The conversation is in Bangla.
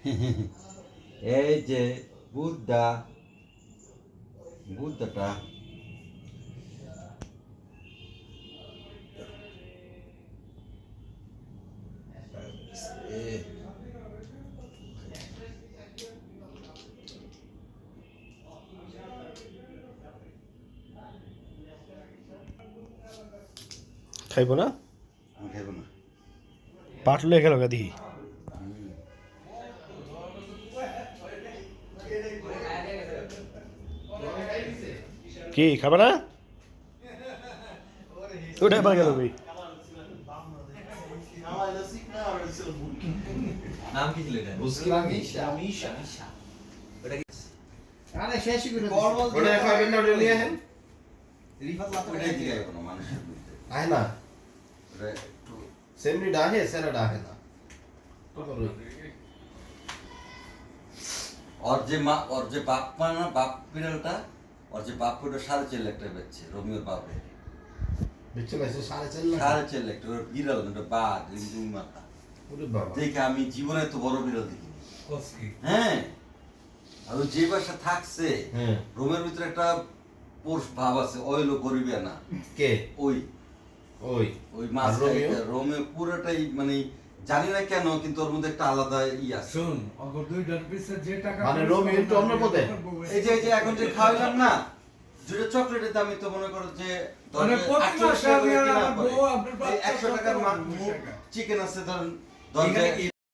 এই যে বুদ্ধা বুদ্ধটা খাইব না? আমি খাইবো না। পাটলে গেল গাদি কি খাবে না ওটা এবার গেল ভাই নাম কি ছিল এটা আরে শেষ করে ওটা খাবেন না ওটা নিয়ে আসেন ওইটাই দিকে আইবো না মানুষের বুঝতে আয় না ওটা একটু সেমনি ডাহে সেরা ডাহে না ওর যে মা ওর যে বাপ মা না বাপ বিড়ালটা ওর যে বাপ ওটা সাড়ে চার লাখ টাকা বেচছে রোমিওর বাপে সাড়ে চার লাখ? সাড়ে চার লাখ টাকা বিড়াল না, ওটা বাঘ মাথা। দেখে আমি জীবনে তো বড় বিড়াল দেখিনি। হ্যাঁ। আর যে বাসা থাকছে হ্যাঁ। রোমের ভিতরে একটা পোষ ভাব আছে অইলো গরিবে না। কে? ওই। ওই। ওই মাছ? রোমে পুরোটাই মানে জানি না কেন কিন্তু ওর মধ্যে একটা আলাদা ই আছে। শুন অগর দুই ডট পিসে যে টাকা মানে রবি একটু অন্য পথে? এই যে এই যে এখন যে খাওয়াইলাম না দুটো চকলেটের দামই তো মনে করো যে মানে প্রতি মাসে আমি আর আপনার বাচ্চা একশো টাকার চিকেন আছে ধরেন